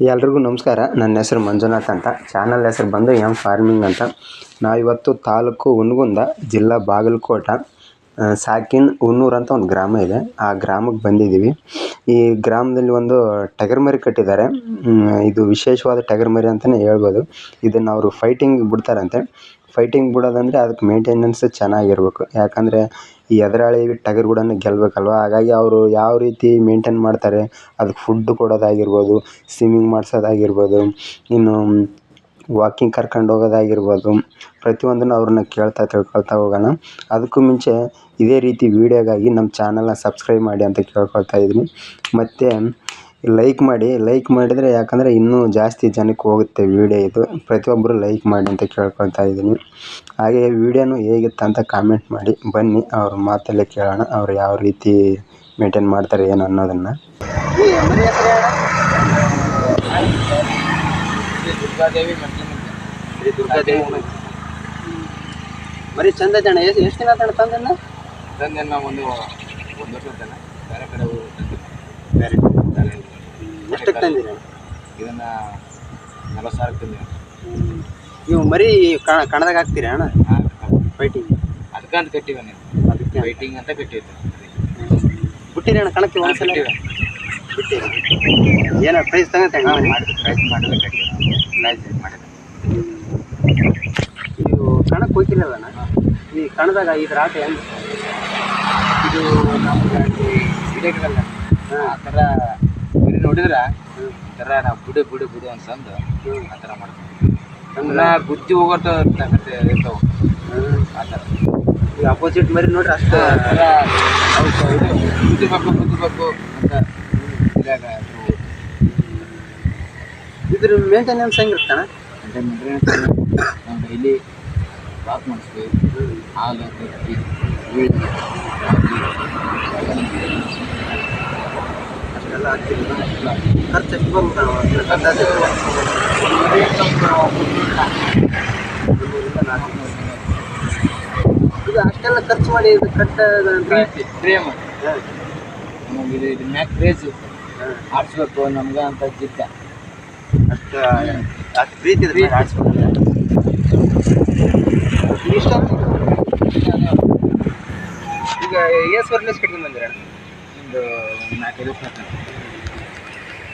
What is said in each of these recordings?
ಎಲ್ರಿಗೂ ನಮಸ್ಕಾರ. ನನ್ನ ಹೆಸರು ಮಂಜುನಾಥ್ ಅಂತ. ಚಾನಲ್ ಹೆಸರು ಬಂದು ಎಂ ಫಾರ್ಮಿಂಗ್ ಅಂತ. ನಾವಿವತ್ತು ತಾಲೂಕು ಹುನಗುಂದ ಜಿಲ್ಲಾ ಬಾಗಲಕೋಟ ಸಾಕಿನ್ ಹುನ್ನೂರು ಅಂತ ಒಂದು ಗ್ರಾಮ ಇದೆ. ಆ ಗ್ರಾಮಕ್ಕೆ ಬಂದಿದ್ದೀವಿ ಈ ಗ್ರಾಮದಲ್ಲಿ ಒಂದು ಟಗರ್ ಮರಿ ಕಟ್ಟಿದ್ದಾರೆ. ಇದು ವಿಶೇಷವಾದ ಟಗರ್ ಮರಿ ಅಂತಲೇ ಹೇಳ್ಬೋದು. ಇದನ್ನು ಅವರು ಫೈಟಿಂಗ್ ಬಿಡ್ತಾರಂತೆ. ಫೈಟಿಂಗ್ ಬಿಡೋದಂದರೆ ಅದಕ್ಕೆ ಮೇಂಟೆನೆನ್ಸ್ ಚೆನ್ನಾಗಿರ್ಬೇಕು. ಯಾಕಂದರೆ ಈ ಎದುರಾಳಿ ಟಗರು ಕೂಡ ಗೆಲ್ಲಬೇಕಲ್ವ ಹಾಗಾಗಿ ಅವರು ಯಾವ ರೀತಿ ಮೇಂಟೈನ್ ಮಾಡ್ತಾರೆ? ಅದಕ್ಕೆ ಫುಡ್ ಕೊಡೋದಾಗಿರ್ಬೋದು ಸ್ವಿಮ್ಮಿಂಗ್ ಮಾಡಿಸೋದಾಗಿರ್ಬೋದು, ಇನ್ನು ವಾಕಿಂಗ್ ಕರ್ಕೊಂಡು ಹೋಗೋದಾಗಿರ್ಬೋದು, ಪ್ರತಿಯೊಂದನ್ನು ಅವ್ರನ್ನ ಕೇಳ್ತಾ ತಿಳ್ಕೊಳ್ತಾ ಹೋಗೋಣ. ಅದಕ್ಕೂ ಮುಂಚೆ ಇದೇ ರೀತಿ ವೀಡಿಯೋಗಾಗಿ ನಮ್ಮ ಚಾನಲ್ನ ಸಬ್ಸ್ಕ್ರೈಬ್ ಮಾಡಿ ಅಂತ ಕೇಳ್ಕೊಳ್ತಾ ಇದ್ದೀನಿ. ಮತ್ತು ಲೈಕ್ ಮಾಡಿ ಲೈಕ್ ಮಾಡಿದರೆ ಯಾಕಂದರೆ ಇನ್ನೂ ಜಾಸ್ತಿ ಜನಕ್ಕೆ ಹೋಗುತ್ತೆ ವೀಡಿಯೋ ಇದು. ಪ್ರತಿಯೊಬ್ಬರು ಲೈಕ್ ಮಾಡಿ ಅಂತ ಕೇಳ್ಕೊಳ್ತಾ ಇದ್ದೀನಿ. ಹಾಗೆ ವೀಡಿಯೋನು ಹೇಗಿತ್ತು ಅಂತ ಕಾಮೆಂಟ್ ಮಾಡಿ. ಬನ್ನಿ ಅವ್ರ ಮಾತಲ್ಲೇ ಕೇಳೋಣ ಅವ್ರು ಯಾವ ರೀತಿ ಮೇಂಟೈನ್ ಮಾಡ್ತಾರೆ ಏನು ಅನ್ನೋದನ್ನು. ಬರೀ ಚಂದ ಜನ ಎಷ್ಟು ಎಷ್ಟು ದಿನ ತಣ್ಣ ತಂದನ್ನ? ತಂದೆ ನಾವು ಒಂದು ಒಂದು ವರ್ಷ ತಾನೆ ಬೇರೆ ಕಡೆ ಬೇರೆ ಎಷ್ಟಕ್ಕೆ ತಂದಿರಿ? ಇದನ್ನ ನಲವತ್ತು ಸಾವಿರ ತಂದಿರಿ ನೀವು ಮರಿ ಕಣ ಕಣದಾಗ ಹಾಕ್ತೀರಿ ಅಣ್ಣ? ಫೈಟಿಂಗ್ ಅಂತ ಕಟ್ಟಿವೆ ನೀವು. ಅದಕ್ಕೆ. ವೈಟಿಂಗ್ ಅಂತ ಕಟ್ಟಿವೆ. ಬಿಟ್ಟಿರಿ ಅಣ್ಣ ಕಣಕ್ಕೆ ಒಂದ್ಸಲ. ಬಿಟ್ಟಿರಿ ಏನ ಪ್ರೈಸ್ ತಗತ್ತೆ ಮಾಡಿದ್ರು? ಪ್ರೈಸ್ ಮಾಡಿದ್ರೆ ಕಟ್ಟಿವೆ. ಪ್ರೈಸ್ ಮಾಡಿದ ಇದು ಕಣಕ್ಕೆ ಹೋಗ್ತಿಲ್ಲ ಅಣ್ಣ? ಈ ಕಣದಾಗ ಇದ್ರ ಆಟ ಹೆಂಗೆ? ಇದು ನಮ್ಗೆ ವಿಡಿಯೋಗಳಲ್ಲ ಆ ಥರ ನೋಡಿದ್ರೆ ಥರ ನಾವು ಬಿಡು ಬಿಡು ಬಿಡು ಅಂತಂದು ಆ ಥರ ಮಾಡ್ತೀವಿ. ಅಂದ್ರೆ ಬುದ್ಧಿ ಹೋಗೋಟ ಇರ್ತಾವೆ. ಆ ಥರ. ಈ ಅಪೋಸಿಟ್ ಮರಿ ನೋಡ್ರಿ ಅಷ್ಟು ಥರ ಅವ್ಕೆ ಇದು ಬುದ್ಧಿಬೇಕು ಅಂತ ಇದಾಗ ಇದ್ರ ಮೇಂಟೆನೆನ್ಸ್ ಹೆಂಗಿರ್ತಾನೆ ನಾವು ಡೈಲಿ ವಾಕ್ ಮಾಡಿಸ್ತೀವಿ. ಹಾಲು ತತ್ತಿ ಉಳ್ಳಿ ಹಾಕ್ತೀವಿ ಖರ್ಚು ಎಷ್ಟು ಅಂದಾಜು? ಮುನ್ನೂರಿಂದ ಇದು ಅಷ್ಟೆಲ್ಲ ಖರ್ಚು ಮಾಡಿ ಇದು ಕಟ್ಟದಂದ್ರೆ ಪ್ರೇಮ ನಮಗೆ ಇದು ಮ್ಯಾಕ್ ಕ್ರೇಜು ಆಡಿಸ್ಬೇಕು ನಮ್ಗೆ ಅಂತ ಜಿದ್ದ ಅಷ್ಟು ಅಷ್ಟು ಪ್ರೀತಿ ಮೇಲೆ ಇಷ್ಟು ಈಗ ಎಸ್ ವರ್ಲೆಸ್ ಕಟ್ಕೊಂಡು ಬಂದಿರ? ಒಂದು ನಾಲ್ಕೈದು.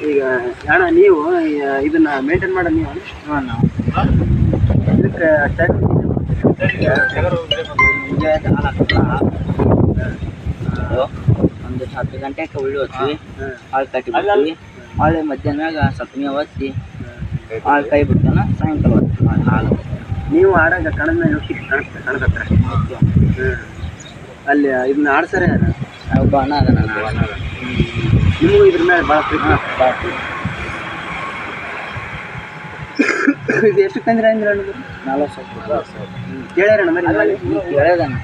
ಈಗ ಅಣ್ಣ ನೀವು ಇದನ್ನ ಮೇಂಟೈನ್ ಮಾಡೋ ನೀವು ಇದಕ್ಕೆ ಟೈಮ್ ಒಂದು ಹತ್ತು ಗಂಟೆಗೆ ಉಳ್ಳಿ ಹೊತ್ತೀವಿ ಹಾಳು ಕಟ್ಟಿ ಬಿಡ್ತೀವಿ ಹಾಳೆ ಮಧ್ಯಾಹ್ನಾಗ ಸ್ವಲ್ಪ ಮೇವು ಒತ್ತಿ ಹಾಳು ಕೈ ಬಿಡ್ತಾನ ಸಾಯಂಕಾಲ ಒತ್ತಿ ಹಾಲು ನೀವು ಆಡಾಗ ಕಣದ ಹೋಗಿ ಕಾಣಿಸ್ತಾ ಕಾಣಕತ್ರ ಅಲ್ಲಿ ಇದನ್ನ ಆಡ್ಸಾರೆ ಯಾರು? ಒಬ್ಬ ಅಣ್ಣ ಅದನ್ನ ನಿಮಗೂ ಇದ್ರ ಮೇಲೆ ಭಾಳ ಪ್ರೀತಿ ಇದು ಎಷ್ಟು ತಂದ್ರೆ ಅಂದ್ರೆ ಅಣ್ಣ ನಲವತ್ತು ಕೇಳ್ಯಾರಣ್ಣ ಮರಿ ಕೇಳ್ದಣ್ಣ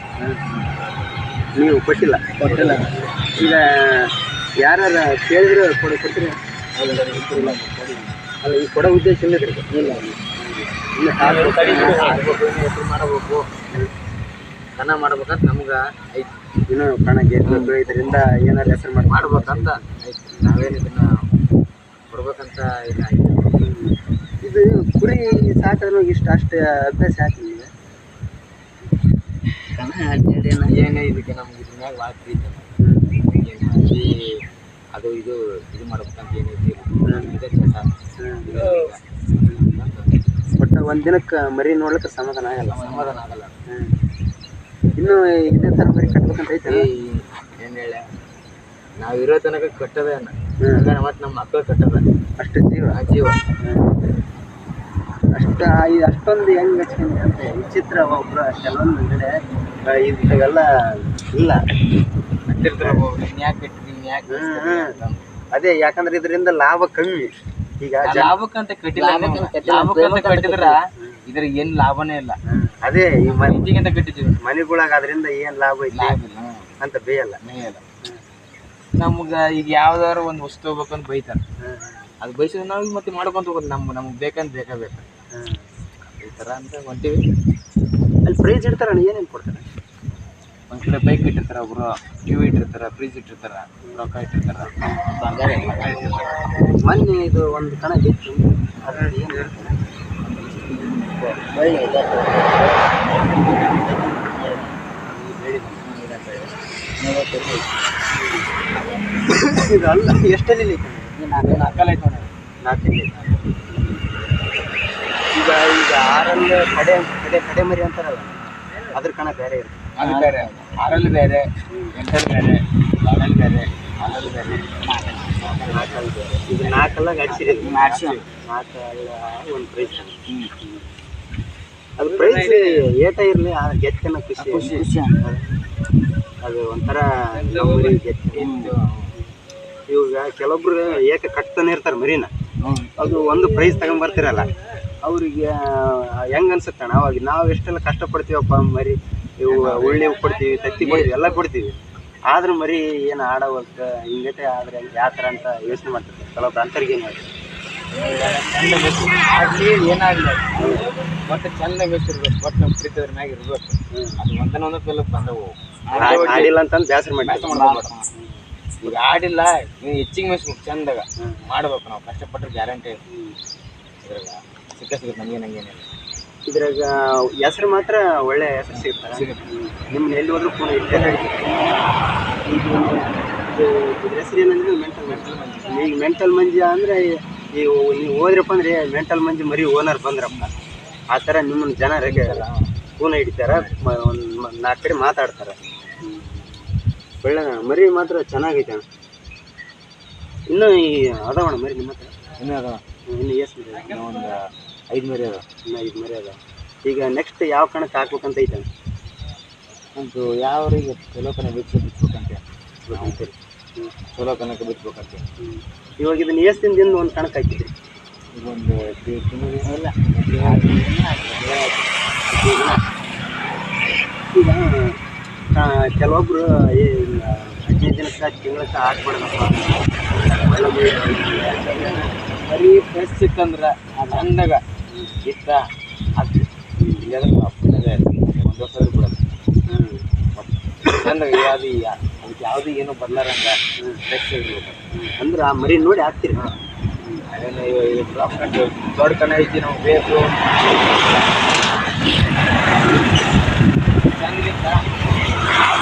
ನೀವು ಕೊಟ್ಟಿಲ್ಲ. ಕೊಟ್ಟಿಲ್ಲ. ಈಗ ಯಾರು ಕೇಳಿದ್ರೆ ಕೊಡ ಕೊಡ್ತೀರಿ? ಅಲ್ಲ ಈ ಕೊಡೋ ಉದ್ದೇಶ ಇಲ್ಲ. ಇಲ್ಲ. ಇನ್ನು ಕಾಸು ಮಾಡಬೇಕು ಕನ್ನ ಮಾಡ್ಬೇಕಂತ ನಮ್ಗೆ ಐತಿ ಇನ್ನೂ ಕಣ ಇದರಿಂದ ಏನಾರು ಹೆಸರು ಮಾಡಿ ಮಾಡ್ಬೇಕಂತ. ಐತಿ ನಾವೇನು ಇದನ್ನ ಕೊಡ್ಬೇಕಂತ ಇಲ್ಲ. ಇದು ಕುರಿ ಸಾಕಿದ್ರೆ ಇಷ್ಟು ಅಷ್ಟು ಅಭ್ಯಾಸ ಯಾಕೆ ನಿಮಗೆ ದನ ಅಡ್ಡಾಡಿ ಅಣ್ಣ ಏನೇ ಇದಕ್ಕೆ ನಮ್ಗೆ ಇದ್ರ ಮ್ಯಾಗ ಭಾಳ ಪ್ರೀತಿ ಅದ. ಅದು ಇದು ಇದು ಮಾಡ್ಬೇಕಂತ ಏನೈತಿ ಇದೇ ಕೆಲಸ ಬಟ್ ಒಂದು ದಿನಕ್ಕೆ ಮರಿ ನೋಡ್ಲಿಕ್ಕೆ ಸಮಾಧಾನ ಆಗಲ್ಲ. ಸಮಾಧಾನ ಆಗಲ್ಲ. ಇನ್ನು ಇದೇ ಥರ ಮರಿ ಕಟ್ಬೇಕಂತ ಐತೆ ಏನು ಹೇಳಿ ನಾವು ಇರೋ ತನಕ ಕಟ್ಟದ ಹ್ಮ್. ಮತ್ತೆ ನಮ್ಮ ಮಕ್ಕಳು ಕಟ್ಟದ ಅಷ್ಟು ಜೀವ? ಜೀವ. ಅಷ್ಟ ಅಷ್ಟೊಂದು ಹೆಂಗ್ ಹಚ್ಕೊಂಡ್ರೆ ಅಂತ ವಿಚಿತ್ರ ಒಬ್ರು ಕೆಲವೊಂದು ಕಡೆ. ಆ, ಇಲ್ಲ. ಯಾಕೆ ಕಟ್ಟಿದ್ದೀನಿ ಯಾಕೆ. ಅದೇ ಯಾಕಂದ್ರೆ ಇದರಿಂದ ಲಾಭ ಕಮ್ಮಿ. ಈಗ ಲಾಭಕ್ಕಂತ ಕಟ್ಟಿಲ್ಲ. ಲಾಭಕ್ಕಂತ ಕಟ್ಟಿದ್ರ? ಇದ್ರ ಏನ್ ಲಾಭನೇ ಇಲ್ಲ. ಅದೇ ಈ ಮನೆಗಿಂತ ಕಟ್ಟಿದ್ದೀವಿ. ಮನೆಗೊಳಗ ಅದರಿಂದ ಏನು ಲಾಭ ಐತಿ ಅಂತ ಬೇಯಲ್ಲ. ನಮ್ಗೆ ನಮ್ಗ ಈಗ ಯಾವ್ದಾದ್ರು ಒಂದು ವಸ್ತು ಹೋಗ್ಬೇಕಂತ ಬೈತಾರೆ. ಅದು ಬೈಸಿದ್ರೆ ನಾವು ಮತ್ತೆ ಮಾಡ್ಕೊಂತ ಹೋಗೋದು ನಮ್ಗೆ ನಮ್ಗೆ ಬೇಕಂತ ಬೇಕೇ ಬೇಕು ಈ ಥರ ಅಂತ ಹೊಂಟಿವಿ. ಅಲ್ಲಿ ಪ್ರೈಸ್ ಏನೇನು ಕೊಡ್ತಾರೆ? ಒಂದ್ ಕಡೆ ಬೈಕ್ ಇಟ್ಟಿರ್ತಾರೆ ಒಬ್ರು ಟಿವಿ ಇಟ್ಟಿರ್ತಾರೆ ಫ್ರಿಜ್ ಇಟ್ಟಿರ್ತಾರೆ ರೊಕ್ಕ ಇಟ್ಟಿರ್ತಾರೆ ಬಂಗಾರ ಇಟ್ಟಿರ್ತಾರ. ಮೊನ್ನೆ ಇದು ಒಂದು ಕಣಕ್ಕೆ ಇತ್ತು. ಅದರಲ್ಲಿ ಏನು ಹೇಳ್ತಾರೆ ಒಳ್ಳೆ ಇದೆ ಅಲ್ಲ ಎಷ್ಟಲ್ಲಿ ಐತೆ ನಾಲ್ಕಲ್ಲ ಐತೆ ನಾಲ್ಕಲ್ಲಿ ಈಗ ಈಗ ಆರಲ್ಲಿ ಕಡೆ ಕಡೆ ಕಡೆ ಮರಿ ಅಂತಾರಲ್ಲ ಅದ್ರ ಕಣ ಬೇರೆ ಇರುತ್ತೆ. ಅದು ಬೇರೆ. ಆರಲ್ಲಿ ಬೇರೆ ಎಂಟಲ್ಲಿ ಬೇರೆ ಆರಲ್ಲಿ ಬೇರೆ ಆರಲ್ಲಿ ಬೇರೆ. ನಾಲ್ಕಲ್ಲಿ ಬೇರೆ. ಇದು ನಾಲ್ಕಲ್ಲ ಮಾಡಿಸಿ ನಾಲ್ಕು ಒಂದು ಪ್ರೈಸ್ ಅದು ಪ್ರೈಸ್ ಏಟ ಇರಲಿ ಆ ಗೆತ್ತನ ಖುಷಿ. ಖುಷಿ ಅದು ಒಂಥರ ಗೆತ್ತ ಇವಾಗ ಕೆಲವೊಬ್ರು ಏಕ ಕಟ್ತಾನೆ ಇರ್ತಾರೆ ಮರಿನ. ಅದು ಒಂದು ಪ್ರೈಸ್ ತಗೊಂಬರ್ತಿರಲ್ಲ. ಅವ್ರಿಗೆ ಹೆಂಗ್ ಅನ್ಸುತ್ತಣ್ಣ? ಅವಾಗ ನಾವು ಎಷ್ಟೆಲ್ಲ ಕಷ್ಟಪಡ್ತೀವಪ್ಪ ಮರಿ? ಇವು ಉಳ್ಳಿ ಕೊಡ್ತೀವಿ ತತ್ತಿ ಕೊಡ್ತೀವಿ ಎಲ್ಲ ಕೊಡ್ತೀವಿ. ಆದ್ರೂ ಮರಿ ಏನು ಆಡೋವಲ್ಕ ಹಿಂಗತೆ ಆದ್ರೆ ಯಾವ ಥರ ಅಂತ ಯೋಚನೆ ಮಾಡ್ತಾರೆ ಕೆಲವೊಬ್ರು ಅಂತರ್ಗೆ ಏನು ಆಗ್ಲಿ ಏನಾಗ್ಲಿ ಒಟ್ಟು ಚಂದ ಬೇಸಿರ್ಬೇಕು ಒಟ್ಟು ನಮ್ಮ ಪ್ರೀತಿದ್ರ ಮ್ಯಾಗ ಇರ್ಬೇಕು. ಅದು ಒಂದನ ಒಂದು ಪೆಲ್ಲ ಬಂದವು ಆಡಿಲ್ಲ ಅಂತಂದು ಬೇಸರ ಮಾಡಿ ಈಗ ಆಡಿಲ್ಲ ನೀವು ಹೆಚ್ಚಿಗೆ ಮೇಯಿಸ್ಬೇಕು ಚಂದಾಗ. ಮಾಡ್ಬೇಕು ನಾವು ಕಷ್ಟಪಟ್ಟರೆ ಗ್ಯಾರಂಟಿ ಇದ್ರಾಗ ಸಿಕ್ಕ ಸಿಗುತ್ತೆ ನಮಗೆ ನಂಗೇನಿಲ್ಲ ಇದ್ರಾಗ ಹೆಸರು ಮಾತ್ರ ಒಳ್ಳೆ ಹೆಸರು ಸಿಗುತ್ತೆ. ನಿಮ್ಮ ಎಲ್ಲಿ ಹೋದ್ರು ಕೂಡ ಇದ್ರ ಹೆಸರು ಏನಂದ್ರೆ ಮೆಂಟಲ್ ಮೆಂಟಲ್ ಮಂಜಿ. ಈಗ ಮೆಂಟಲ್ ಮಂಜಿ ಅಂದರೆ ಈ ನೀವು ಹೋದ್ರಪ್ಪ ಅಂದರೆ ಮೆಂಟಲ್ ಮಂಜಿ ಮರಿ ಓನರ್ ಬಂದ್ರಪ್ಪ. ಆ ಥರ ನಿಮ್ಮನ್ನು ಜನ ರೆಗೆ ಕೂನ ಹಿಡಿತಾರ ಒಂದ್ ನಾಲ್ಕು ಕಡೆ ಮಾತಾಡ್ತಾರ. ಒಳ್ಳೆ ಮರಿ ಮಾತ್ರ ಚೆನ್ನಾಗೈತೆ ಅಣ್ಣ ಇನ್ನೂ ಈ ಅದಾವಣ ಮರಿ ನಿಮ್ಮ ಹತ್ರ ಇನ್ನೂ ಅದ ಇನ್ನು ಎಷ್ಟು ಮರಿ ಅದಾವ? ಒಂದು ಐದು ಮರಿ ಅದ ಇನ್ನು ಐದು ಮರಿ ಅದ ಈಗ ನೆಕ್ಸ್ಟ್ ಯಾವ ಕಣಕ್ಕೆ ಹಾಕ್ಬೇಕಂತ ಐತೆ ಅಣ್ಣ? ಒಂದು ಯಾವ್ರಿಗೆ ಚಲೋ ಕಣ ಬಿಚ್ಚು ಬಿಚ್ಬೇಕಂತೆ ಗೊತ್ತೈತೆ. ಹ್ಮ್. ಚಲೋ ಕನಕ ಬಿಚ್ಬೇಕಂತೆ ಹ್ಮ್. ಇವಾಗ ಇದನ್ನ ಎಷ್ಟು ದಿನದಿಂದ ಒಂದು ಕಣಕ್ಕೆ ಹಾಕಿದ್ರಿ ಈಗ ಒಂದು ತಿಂಗಳು ಇಲ್ಲ ಈಗ ಕೆಲವೊಬ್ರು ಏ ಇಲ್ಲ, ಹದಿನೈದು ದಿನಕ್ಕೆ ತಿಂಗಳಕ್ಕೆ ಹಾಕ್ಬಿಡ್ದಪ್ಪ ಬರೀ ಫ್ರೆಶ್ ಸಿಕ್ಕಂದ್ರೆ ಆ ಇಷ್ಟ ಅದು ಒಂದು ವರ್ಷ ಬಿಡೋದು. ಯಾವುದು ಚಂದಾಗ ಅದು ಅದಕ್ಕೆ ಯಾವುದು ಏನು ಬದಲಾರಂಗ ಫ್ರೆಶ್ ಇರ್ಬೇಕು. ಅಂದ್ರೆ ಆ ಮರಿ ನೋಡಿ ಹಾಕ್ತೀರಿ ಅದೇನು ದೊಡ್ಡ ಕಣ ಐತಿ ನಾವು ಬೇಕು ಚಂದಿತ್ತ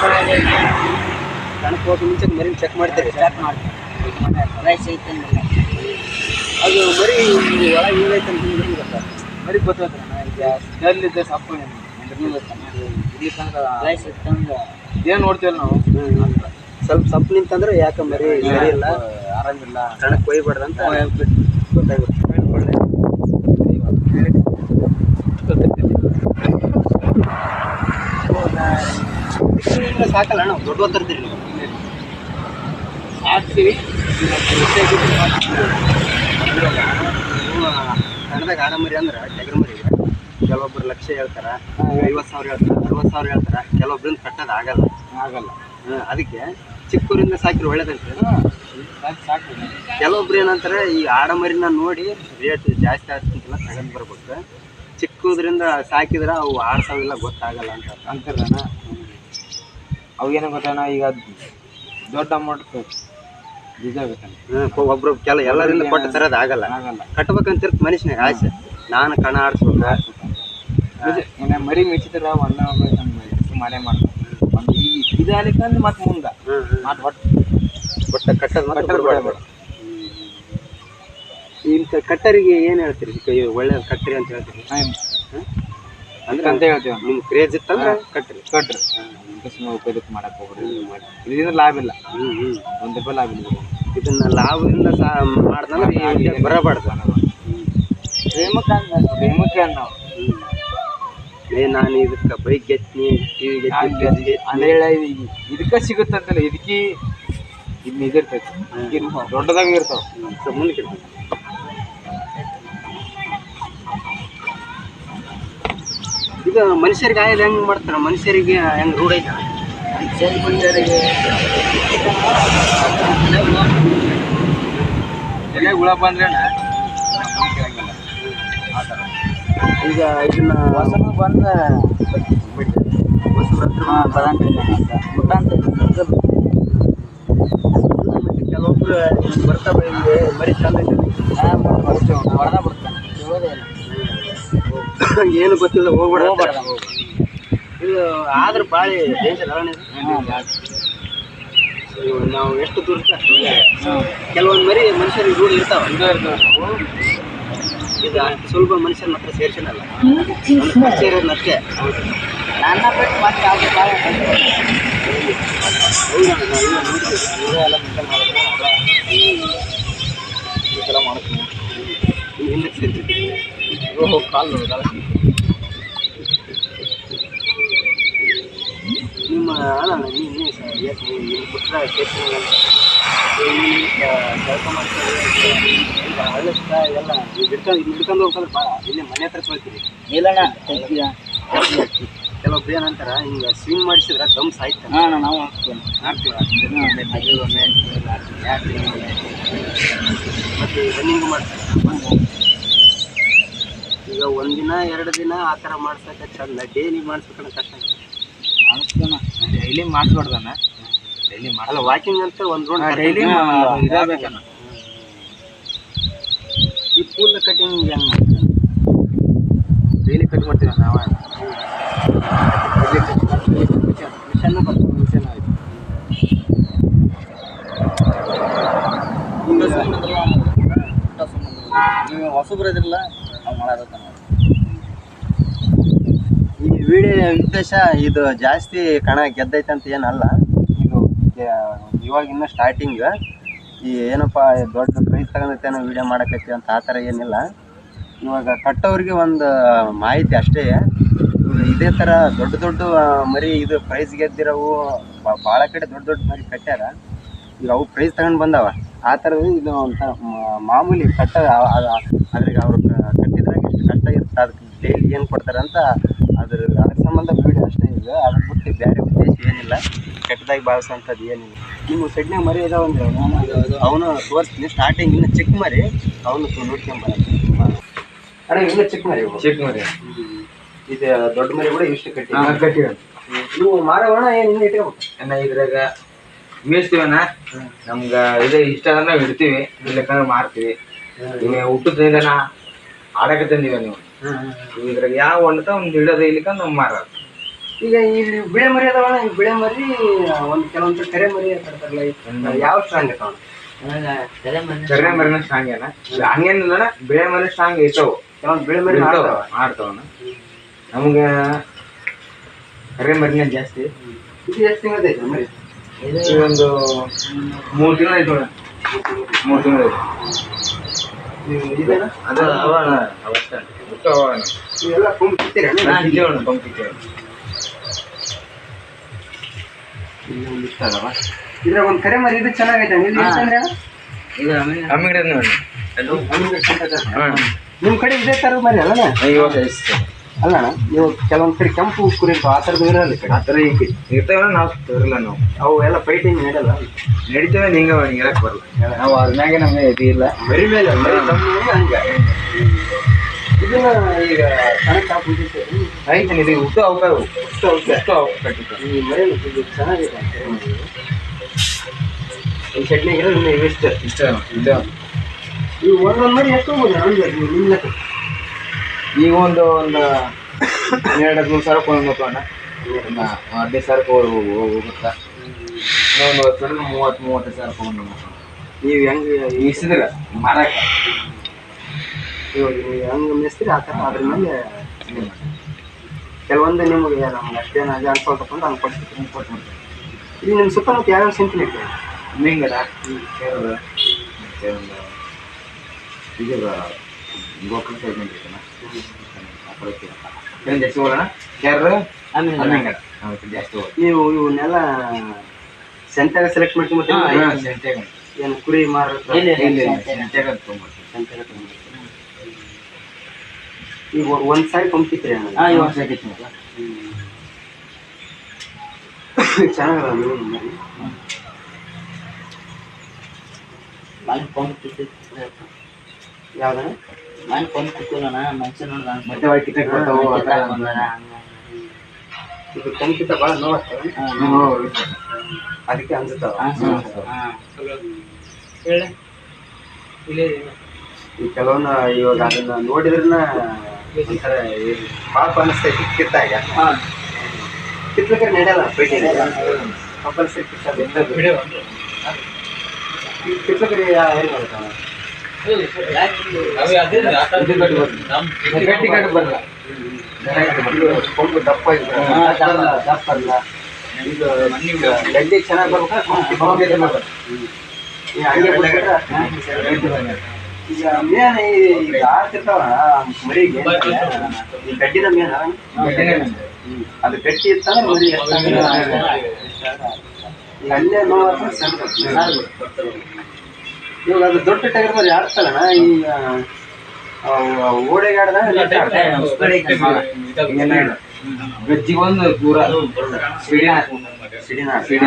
ಕಣಕ್ಕೆ ಹೋಗೋ ಮುಂಚೆ ಮರಿನ ಚೆಕ್ ಮಾಡ್ತೀರಿ ಚೆಕ್ ಮಾಡ್ತೀನಿ ಪ್ರೈಸ್ ಐತೆ ಅದು ಮರಿ ಒಳಗೆ ಏನೈತೆ ಅಂತ ನಿಮ್ಗೆ ಗೊತ್ತಾ? ಮರಿ ಗೊತ್ತಾಗ್ತದೆ ಈಗ ಸ್ಮೆಲ್ಲಿದ್ದ ಸಪ್ಪು ತನಕ ಪ್ರೈಸ್ ಇತ್ತಂದ್ರೆ ಏನು ನೋಡ್ತೀವಲ್ಲ ನಾವು. ಸ್ವಲ್ಪ ಸಪ್ಪು ನಿಂತಂದ್ರೆ ಯಾಕೆ ಮರಿ ಸರಿ ಇಲ್ಲ ಆರಾಮಿಲ್ಲ ಕಣಕ್ಕೆ ಒಯ್ಬಾರ್ದು ಅಂತ ಗೊತ್ತಾಗುತ್ತೆ ಸಾಕಲ್ಲ ಅಣ್ಣ ದೊಡ್ಡ ತರ್ತೀರಿ ನೀವು ಹಾಕ್ತೀವಿ ಕನ್ನಡದಾಗ ಆಡಮರಿ ಅಂದ್ರೆ ಟಗರ್ ಮರಿ ಕೆಲವೊಬ್ರು ಲಕ್ಷ ಹೇಳ್ತಾರ ಐವತ್ತು ಸಾವಿರ ಹೇಳ್ತಾರ ಅರವತ್ತು ಸಾವಿರ ಹೇಳ್ತಾರ ಕೆಲವೊಬ್ರಿಂದ ಕಟ್ಟೋದು ಆಗಲ್ಲ. ಆಗಲ್ಲ. ಅದಕ್ಕೆ ಚಿಕ್ಕೂರಿಂದ ಸಾಕಿದ್ರೆ ಒಳ್ಳೇದಂತ. ಕೆಲವೊಬ್ರು ಏನಂತಾರೆ ಈ ಆಡಂಬರಿನ ನೋಡಿ ರೇಟ್ ಜಾಸ್ತಿ ಆಗ್ತಂತೆಲ್ಲ ತಗೊಂಡ್ ಬರ್ಬೇಕು. ಚಿಕ್ಕದ್ರಿಂದ ಸಾಕಿದ್ರೆ ಅವು ಆಡ್ಸೋವೆಲ್ಲ ಗೊತ್ತಾಗಲ್ಲ ಅಂತ. ಅಂತಾರಣ್ಣ ಅವಾಗೇನು ಗೊತ್ತಣ್ಣ ಈಗ ದೊಡ್ಡ ಅಮೌಂಟ್ ಬೀಜ ಬೇಕಣ್ಣ ಹ್ಮ್, ಕೊ- ಒಬ್ರು ಕೆಲ ಎಲ್ಲರಿಂದ ಕೊಟ್ಟು ತರೋದು ಆಗಲ್ಲ. ಕಟ್ಬೇಕಂತಿರ್ತ ಮನುಷ್ಯನಾಗ ಆಸೆ. ನಾನು ಕಣ ಆಡಿಸ್ಬೇಕು. ಮರಿ ಮೆಚ್ಚಿದ್ರ ಒಂದ ಮನೆ ಮಾಡ್ಬೇಕು. ಇದಾಲಿಕಂದ್ರೆ ಮತ್ತೆ ಮುಂದೆ. ಮತ್ತೆ ಒಟ್ಟು ಒಟ್ಟ ಕಟ್ಟದ. ಬಿಡ್ಬಾರ್ದು. ಇಂಥ ಕಟ್ಟರಿಗೆ ಏನು ಹೇಳ್ತೀರಿ? ಒಳ್ಳೆ ಕಟ್ಟರಿ ಅಂತ ಹೇಳ್ತೀರಿ. ಅಂದ್ರೆ ಅಂತ ಹೇಳ್ತೀವಿ. ನಿಮ್ ಕ್ರೇಜ್ ಇತ್ತಂದ್ರೆ ಕಟ್ರಿ. ಕಟ್ರಿ ಸುಮ್ಮನೆ ಉಪಯೋಗ ಮಾಡಕ್ ಹೋಗ್ರಿ ಇದರಿಂದ ಲಾಭ ಇಲ್ಲ. ಹ್ಮ್ ಹ್ಮ್. ಒಂದ್ ರೂಪಾಯಿ ಲಾಭ ಇಲ್ಲ. ಇದನ್ನ ಲಾಭದಿಂದ ಮಾಡ್ದಂದ್ರೆ ಬರಬಾರ್ದು. ಪ್ರೇಮಕ್ಕೆ ಅಂದ ನಾವು ಏ ನಾನು ಇದಕ್ಕೆ ಬೈಕ್ ಗೆತ್ನಿ ಟಿವಿ ಗೆತ್ನಿ ಅಂದ್ರೆ ಇದಕ್ಕ ಸಿಗುತ್ತಂತಲ್ಲ ಇದಕ್ಕೆ ಇದನ್ನ ಇದಿರ್ತೈತಿ ದೊಡ್ಡದಾಗಿ ದೊಡ್ಡದಾಗ ಇರ್ತಾವ. ಮುಂದಕ್ಕೆ ಇದು ಮನುಷ್ಯರಿಗೆ ಆಯಿಲ್ ಹೆಂಗ್ ಮಾಡ್ತಾರೆ? ಮನುಷ್ಯರಿಗೆ ಹೆಂಗ್ ರೂಢ ಐತೆ ಎಲೆ ಹುಳ ಬಂದ್ರೆ ಈಗ ಇದನ್ನ ಹೊಸನು ಬಂದ ಕೆಲವೊಬ್ರು ಬರ್ತಾ ಬರ್ತಾವ ಇಲ್ಲಿ ಮರಿ ಚಂದ ಹೊಡೆದ ಇಲ್ಲ ಏನು ಗೊತ್ತಿಲ್ಲ ಹೋಗ್ಬೇಡ ಹೋಗ್ಬಾರ್ದ ಇದು ಆದ್ರೆ ಭಾಳ ಡೇಂಜರ್ ನಾವು ಎಷ್ಟು ದೂರ ಕೆಲವೊಂದು ಮರಿ ಮನುಷ್ಯರಿಗೆ ರೂಢಿ ಇರ್ತಾವ. ಇದು ಅಷ್ಟು ಸುಲಭ ಮನುಷ್ಯನ ಹತ್ರ ಸೇರ್ಸಿನಲ್ಲ ಇರೋದ್ನ ಅಷ್ಟೇ. ನನ್ನ ಬಿಟ್ಟು ಮತ್ತೆ ಯಾವ್ದು ಭಾಳ ಎಲ್ಲ ಮಾಡಿದ್ರೆ ಈ ಥರ ಮಾಡ್ತೀನಿ ಹಿಂದಕ್ಕೆ ಸೇರ್ತೀವಿ ಓಹೋ ಕಾಲು ನಿಮ್ಮ ನಿಮ್ಮ ಪುತ್ರ ಸುತ್ತ ಎಲ್ಲ ನೀವು ಹಿಡ್ಕೊಂಡು ಇಲ್ಲಿ ಹಿಡ್ಕೊಂಡು ಹೋಗ್ತಾರೆ ಭಾಳ ಇಲ್ಲಿ ಮನೆ ಹತ್ರ ತೊಳ್ತೀರಿ ಇಲ್ಲಣ್ಣ ಕೆಲವೊಬ್ರು ಏನಂತಾರ ಹಿಂಗೆ ಸ್ವಿಮ್ ಮಾಡಿಸಿದ್ರೆ ದಮ್ ಸಾಯ್ತಾರೆ. ಹಾಂ ನಾವು ಹಾಕ್ತೇನೆ ಮತ್ತೆ ರನ್ನಿಂಗ್ ಮಾಡ್ತಾರೆ ಈಗ ಒಂದಿನ ಎರಡು ದಿನ ಆ ಥರ ಮಾಡ್ಸಕ್ಕೆ ಚಂದ. ಡೈಲಿ ಮಾಡಿಸ್ಬೇಕನ್ನ ಕಷ್ಟ ಡೈಲಿ ಮಾಡಿಸ್ಬಾರ್ದಣ್ಣ ಡೈಲಿ ಮಾಡಲ್ಲ ವಾಕಿಂಗ್ ಅಂತ ಒಂದು ರೌಂಡ್ ಡೈಲಿ ಇರಬೇಕಣ್ಣ ಈ ಫುಲ್ ಕಟಿಂಗ್ ಹೆಂಗೆ ಮಾಡ್ತೀವಿ ಡೈಲಿ ಕಟ್ ಮಾಡ್ತೀವಿ ನಾವು? ಮಿಷನ್ ಬರ್ತದೆ ಮಿಷನ್ ಆಯ್ತು. ನೀವು ಹೊಸಬ್ರು ಇದ್ರಲ್ಲ ನಾವು ವಿಡಿಯೋ ಉದ್ದೇಶ ಇದು ಜಾಸ್ತಿ ಕಣ ಗೆದ್ದೈತೆ ಅಂತ ಏನಲ್ಲ. ಇದು ಇವಾಗ ಇನ್ನೂ ಸ್ಟಾರ್ಟಿಂಗ್ ಈ ಏನಪ್ಪ ದೊಡ್ಡ ಪ್ರೈಸ್ ತಗೊಂಡೈತೆ ಏನೋ ವಿಡಿಯೋ ಮಾಡಕತ್ತೀವಿ ಅಂತ ಆ ಥರ ಏನಿಲ್ಲ. ಇವಾಗ ಕಟ್ಟೋರಿಗೆ ಒಂದು ಮಾಹಿತಿ ಅಷ್ಟೇ. ಇದೇ ಥರ ದೊಡ್ಡ ದೊಡ್ಡ ಮರಿ ಇದು ಪ್ರೈಸ್ ಗೆದ್ದಿರೋವು ಭಾಳ ಕಡೆ ದೊಡ್ಡ ದೊಡ್ಡ ಮರಿ ಕಟ್ಟ್ಯಾರ. ಈಗ ಅವು ಪ್ರೈಸ್ ತಗೊಂಡು ಬಂದಾವ. ಆ ಥರದ್ದು ಇದು ಒಂಥರ ಮಾಮೂಲಿ ಕಟ್ಟ ಅದ್ರಿಗೆ ಅವ್ರು ಕಟ್ಟಿದ್ರಾಗ ಎಷ್ಟು ಕಷ್ಟ ಇರುತ್ತೆ ಅದಕ್ಕೆ ಡೈಲಿ ಏನು ಕೊಡ್ತಾರಂತ ಅದ್ರ ಅದ್ರ ಸಂಬಂಧ ವಿಡಿಯೋ ಅಷ್ಟೇ ಇದೆ ಅದ್ರ ಬಿಟ್ಟು ಬೇರೆ ಉದ್ದೇಶ ಏನಿಲ್ಲ. ಕೆಟ್ಟದಾಗಿ ಭಾವಿಸೋಂಥದ್ದು ಏನಿಲ್ಲ. ನಿಮ್ಮ ಸೆಡ್ನಾಗ ಮರಿ ಇದಾವೆ ಅಂದ್ರೆ ಅವನು ತೋರಿಸ್ತೀನಿ ಸ್ಟಾರ್ಟಿಂಗ್ ಇನ್ನು ಚಿಕ್ಕ ಮರಿ ಅವನು ನೋಡ್ಕೊಂಬರ ಅಣ್ಣ ಇನ್ನು ಚಿಕ್ಕ ಮರಿ. ಚಿಕ್ಕ ಮರಿ. ಇದು ದೊಡ್ಡ ಮರಿ ಕೂಡ ಇಷ್ಟು ಕಟ್ಟಿ. ಕಟ್ಟಿ ನೀವು ಮಾರವಣ ಏನು ಇನ್ನು ಇಟ್ಕೋಬೇಕು? ಇದ್ರಾಗ ಮೇಯಿಸ್ತೀವಣ್ಣ? ನಮ್ಗೆ ಇದು ಇಷ್ಟ ಅಂದ್ರೆ ಇಡ್ತೀವಿ. ಇಲ್ಲಕಂದ್ರೆ ಮಾರ್ತೀವಿ. ಊಟದಿಂದ ಆಡಕ್ಕೆ ತಂದಿವ ನೀವು. ಇದ್ರಾಗ ಯಾವ ಹೊಂಡತ ಒಂದು ಇಡೋದು ಇಲ್ಲಿಕ ನಾವು ಮಾರೋದು. ಈಗ ಇಲ್ಲಿ ಬಿಳೆ ಮರಿ ಅದಾವಣ ಈ ಬಿಳೆ ಮರಿ ಒಂದು ಕೆಲವೊಂದು ಕರೆ ಮರಿ ಕಟ್ತಾರಲ್ಲ ಯಾವ ಸ್ಟ್ರಾಂಗ್ ಇರ್ತಾವ? ಕರೆ ಮರಿನ ಸ್ಟ್ರಾಂಗ್ ಏನ? ಹಂಗೇನಿಲ್ಲ ಬಿಳೆ ಮರಿ ಸ್ಟ್ರಾಂಗ್ ಇರ್ತಾವ. ಕೆಲವೊಂದು ಬಿಳೆ ಮರಿ ಮಾಡ್ತಾವ. ನಮ್ಗೆ ನಮ್ಗ ಕರೆ ಮರಿನ ಜಾಸ್ತಿ. ಇದು ಎಷ್ಟು ಮರಿ? ಒಂದು ಮೂರು ದಿನ ಐತೆ ನೋಡಿ. ಮೂರು ದಿನ ಇದೇನಾ? ಅದು ಇವೆಲ್ಲ ಪಂಪಿತ್ತೇವೆ ಇಲ್ಲಿ ಒಂದು ಕರೆ ಮರಿ ಇದು ಚೆನ್ನಾಗೈತೆ ಅಂದ್ರೆ ಇದು ಆಮೇಲೆ ಕಮ್ಮಿ ನೋಡಿ ನಿಮ್ಮ ಕಡೆ ಇದೇ ಮರಿ ಅಲ್ಲಣ್ಣ ಇವಾಗ ಅಲ್ಲಣ್ಣ ನೀವು ಕೆಲವೊಂದು ಕಡೆ ಕೆಂಪು ಉಸ್ಕುರಿ ಇರ್ತಾವ ಆ ಥರದ್ದು ಕಡೆ ಆ ಥರ ಈಗ ಇರ್ತೇವಲ್ಲ ನಾವು ಅವು ಎಲ್ಲ ಫೈಟಿಂಗ್ ನಡೆಯಲ್ಲ ನಡಿತೇವೆ ಹಿಂಗ ಹೇಳಕ್ ಬರಲ್ಲ ನಾವು ಮ್ಯಾಗೆ ನಮಗೆ ಇದು ಇಲ್ಲ ಮರಿ ಮೇಲೆ ಮರಿ ಹಂಗೆ ಇದನ್ನ ಈಗ ಕಣಕ್ಕೆ ಹಾಕ್ಬಿಟ್ಟಿದ್ದೆ ಆಯ್ತು ಇದು ಹುಟ್ಟು ಅವಕಾಶ ಹುಟ್ಟು ಅವಕಾಶ ಕಟ್ಟಿತ್ತು ಈ ಮರಿ ಇದು ಚೆನ್ನಾಗಿದೆ ಅಂತ. ಈ ಚಟ್ನಿಗೆ ಇರೋದು ಇನ್ನು ಇವಿಷ್ಟು ಇಷ್ಟ ಇದು ಈ ಒಂದೊಂದು ಮರಿ ನೀವು ನಿಮ್ಮ ಲೆಕ್ಕ ಈಗ ಒಂದು ಒಂದು ಹನ್ನೆರಡು ಹದಿಮೂರು ಸಾವಿರಕ್ಕೆ ಒಂದು ಅಣ್ಣ ಹದಿನೈದು ಸಾವಿರಕ್ಕೆ ಹೋಗಿ ಹೋಗುತ್ತಾ? ಇನ್ನೊಂದು ಮೂವತ್ತು ಮೂವತ್ತೈದು ಸಾವಿರಕ್ಕೆ ಒಂದು ನೀವು ಹೆಂಗೆ ಇಸಿದ್ರೆ ಮಾರಕ್ಕೆ ಇವಾಗ ನೀವು ಹೆಂಗೆ ಮೆಸ್ತೀರಿ ಆ ಥರ ಅದ್ರ ಮೇಲೆ ಕೆಲವೊಂದು ನಿಮಗೆ ನಮ್ಗೆ ಅಷ್ಟೇನು ಅದೇ ಅನ್ಕೊಳ್ತಪ್ಪ ಅಂತ ಹಂಗೆ ಕೊಡ್ತೀವಿ ಕೊಟ್ಬಿಡ್ತೀವಿ ಇಲ್ಲಿ ನಿಮ್ಮ ಸುತ್ತಮುತ್ತ ಯಾವ್ಯಾವ ಸಿಂಪಲ್ ಇತ್ತು? ಹಿಂಗದ ಕೇರಳ ಮತ್ತೆ ಒಂದು ಇದು ಗೋಕುಲ ಸೈಡ್ ನಿಂತಿರ್ತೇನೆ ಆ ಕಡೆ ಏನು ಜಾಸ್ತಿ ಹೋಗೋಣ. ಕೇರಳ ಆಮೇಲೆ ಹನ್ನಂಗಡ ಅವತ್ತು ಜಾಸ್ತಿ ಹೋಗೋದು ನೀವು ಇವನ್ನೆಲ್ಲ ಸೆಂಟರ್ ಸೆಲೆಕ್ಟ್ ಮಾಡ್ಕೊಂಬತ್ತೀವಿ ಹಾಂ ಏನು ಕುರಿ ಮಾರ ಸೆಂಟ್ಯಾಗ ಈಗ ಒಂದು ಸಾರಿ ಹಾಂ ಚೆನ್ನಾಗದ ಮೀನು. ಮನೆ ಪಂಪ್ ಯಾವ್ದಣ್ಣ ಮನೆ ಕೊಂಬ್ ಕಿತ್ತಿಲ್ಲಣ್ಣ ಮನುಷ್ಯ ನೋಡ್ದ ಮತ್ತೆ ಒಳಗೆ ಇದು ಕೊಂಬಿತ್ತ ಭಾಳ ಅದಕ್ಕೆ ಹಾಂ. ಈ ಕೆಲವೊಂದು ಇವಾಗ ಅದನ್ನ ನೋಡಿದ್ರನ ಒಂಥರ ಈ ಪಾಪ ಅನಿಸ್ತೈತಿ ಕಿತ್ತಾಗ. ಕಿತ್ಲಿಕ್ಕೆ ನಡೆಯಲ್ಲ ಪೇಟೆ ಕಂಪಲ್ಸರಿ ಕಿತ್ತಬೇಕು ಕಿತ್ಲಿಕ್ಕೆ ಹೆಂಗ್ ಮಾಡ್ತಾವ ಗಟ್ಟಿ ಗಟ್ಟಿ ಬರಲ್ಲ. ಕೊಂಬು ದಪ್ಪ ಇರ್ತದೆ. ದಪ್ಪ ಅಲ್ಲ, ಇದು ಗಡ್ಡೆ ಚೆನ್ನಾಗಿ ಬರ್ಬೇಕಾದ್ರೆ ಹಂಗೆ ಈಗ ಮೇನ್ ಈಗ ಮರಿಗೆ ಈ ಗಡ್ಡಿನ ಮೇನ್ ಅದು ಗಟ್ಟಿ ಇತ್ತಂದ್ರೆ ಮರಿ ಎಷ್ಟಾಗ ಈಗ ಅಲ್ಲೇ ಸಣ್ಣ ಇವಾಗ ಅದು ದೊಡ್ಡ ಟಗರ್ ಮರಿ ಆಡ್ತಲ್ಲಣ್ಣ ಈಗ ಓಡೆಗಾಡ್ದ ಒಂದು ಸಿಡಿನ ಸಿಡಿ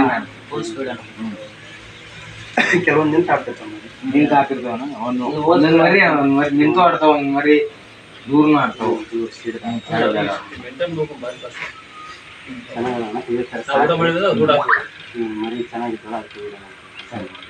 ಕೆಲವೊಂದು ನಿಂತ ಆಡ್ತಿರ್ತಾವ ಮರಿ. ನಿಂತು ಹಾಕಿರ್ತಾವನ? ಅವನು ಒಂದೊಂದು ಮರಿ ಒಂದ್ ಮರಿ ನಿಂತು ಆಡ್ತಾವ ಒಂದ್ ಮರಿ ದೂರನು ಆಡ್ತಾವ. ಹ್ಮ್, ಮರಿ ಚೆನ್ನಾಗಿ ಅದಕ್ಕೆ